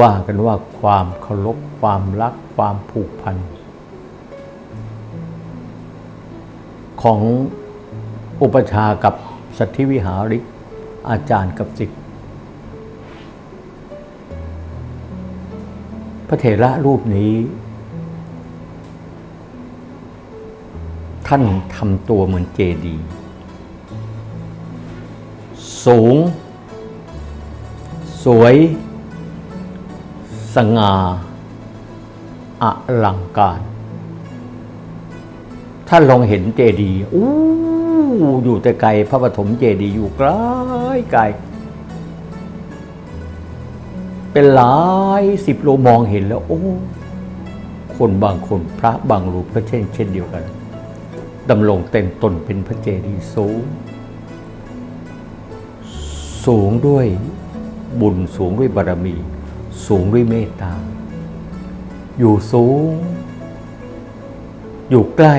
ว่ากันว่าความเคารพความรักความผูกพัน ของอุปชากับสัทธิวิหาริก อาจารย์กับศิษย์พระเถระรูปนี้ ท่านทำตัวเหมือนเจดีย์สูง สวย สง่าอลังการ ถ้าลองเห็นเจดีย์อู้อยู่แต่ไกลพระปฐมเจดีย์อยู่ไกลไกล เป็นหลายสิบโลมองเห็นแล้ว โอ้คนบางคนพระบางรูปก็เช่น เช่นเดียวกันดำรงเต็มตนเป็นพระเจดีย์สูง สูงด้วยบุญสูงด้วยบารมี สูงด้วยเมตตา อยู่สูง อยู่ใกล้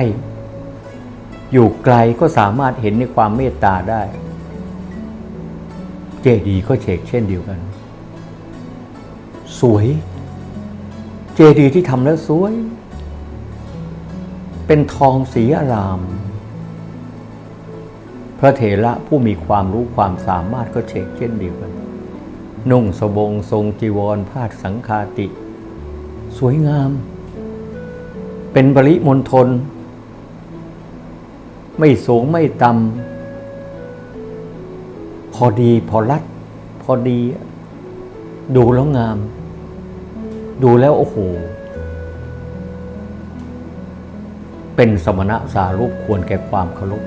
อยู่ไกลก็สามารถเห็นในความเมตตาได้ เจดีย์ก็เชกเช่นเดียวกัน สวย เจดีย์ที่ทำแล้วสวย เป็นทองสีอาราม พระเถระผู้มีความรู้ความสามารถก็เชกเช่นเดียวกัน นุ่งสบงทรงจีวรพาดสังคาติ สวยงาม เป็นบริมณฑลไม่สูงไม่ต่ำพอดีพอรัดพอดี ดูแล้วงาม ดูแล้วโอ้โห เป็นสมณะสารูปควรแก่ความเคารพ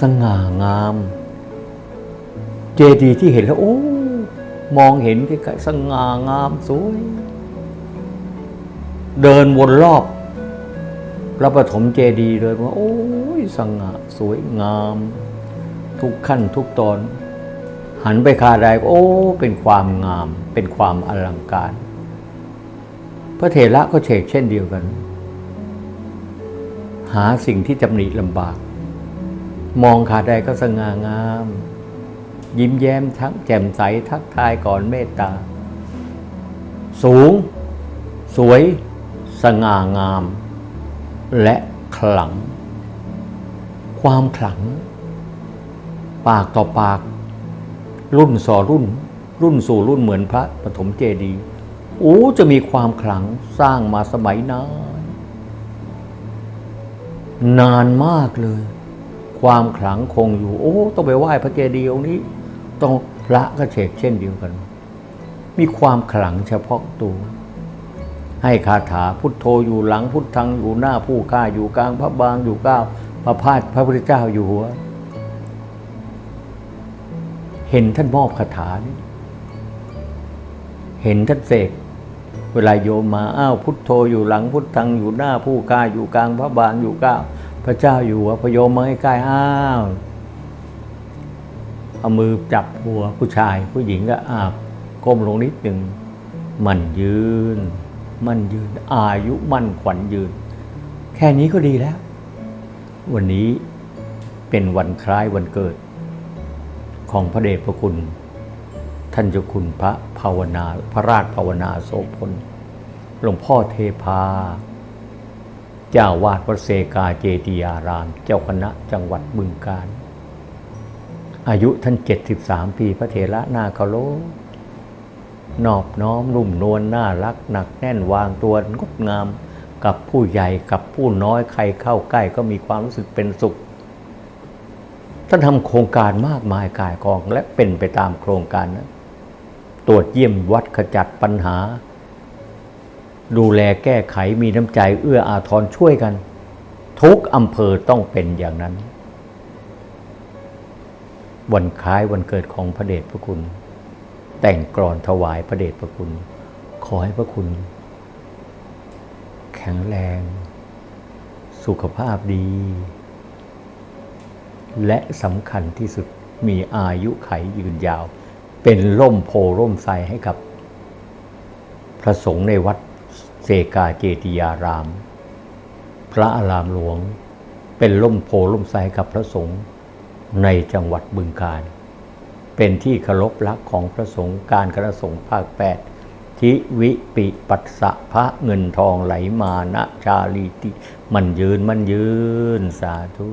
สง่างาม เจดีย์ที่เห็นแล้ว โอ้มองเห็นใกล้ๆสง่างามสวย เดินวนรอบพระปฐมเจดีย์เลยว่าโอ้ยสง่าสวยงาม ทุกขั้นทุกตอน หันไปคาใดโอ้ เป็นความงาม เป็นความอลังการ พระเถระก็เฉกเช่นเดียวกัน หาสิ่งที่จำหนิลำบาก มองขาใดก็สง่างาม ยิ้มแย้มทั้งแจ่มใสทักทายก่อนเมตตา สูง สวย สง่างาม และขลัง ความขลัง ปากต่อปาก รุ่นส่อรุ่น รุ่นสู่รุ่นเหมือนพระปฐมเจดีย์โอ้จะมีความขลังสร้างมาสมัยนานนานมากเลย ความขลังคงอยู่ โอ้ ต้องไปไหว้พระเจดีย์องค์นี้ ต้องพระก็เฉกเช่นเดียวกัน มีความขลังเฉพาะตัว ให้คาถาพุทโธอยู่หลังพุทธังอยู่หน้าผู้ฆ่าอยู่กลางพระบางอยู่ก้าวพระพาดพระพุทธเจ้าอยู่หัว เห็นท่านมอบคาถานี่เห็นท่านเสกเวลาโยมมาอ้าวพุทโธอยู่หลังพุทธังอยู่หน้าผู้กล้าอยู่กลางพระบางอยู่ก้าวพระเจ้าอยู่หัวพโยมมาใกล้ๆอ้าว เอามือจับหัวผู้ชาย ผู้หญิงก็อาบก้มลงนิดหนึ่งมันยืน มันยืน อายุมั่นขวัญยืน แค่นี้ก็ดีแล้ว วันนี้เป็นวันคล้ายวันเกิด ของพระเดชพระคุณ ท่านเจ้าคุณพระภาวนาพระราชภาวนาโสพลหลวงพ่อเทพา เจ้าวาดวัดเซกาเจดียาราม เจ้าคณะจังหวัดบึงกาฬ อายุท่าน 73 ปีพระเถระหน้าเคาโลนอบน้อมรุ่มนวลน่ารักหนักแน่นวางตัวงดงามกับผู้ใหญ่กับผู้น้อยใครเข้าใกล้ก็มีความรู้สึกเป็นสุข ท่านทำโครงการมากมายกายกองและเป็นไปตามโครงการนะตรวจเยี่ยมวัดขจัดปัญหา ดูแลแก้ไขมีน้ำใจเอื้ออาทรช่วยกัน ทุกอำเภอต้องเป็นอย่างนั้น วันคล้ายวันเกิดของพระเดชพระคุณ แต่งกรอนถวายพระเดชพระคุณ ขอให้พระคุณ แข็งแรง สุขภาพดี และสำคัญที่สุดมีอายุไขยืนยาว เป็นร่มโพร่มไทรให้กับ พระสงฆ์ในวัดเซกาเจติยาราม พระอารามหลวง เป็นร่มโพร่มไทรให้กับพระสงฆ์ ในจังหวัดบึงกาฬเป็นที่เคารพรักของพระสงฆ์การคณะสงฆ์ภาคแปดทิวิปิปัสสะพระเงินทองไหลมานะชาลีติ มันยืนมันยืนสาธุ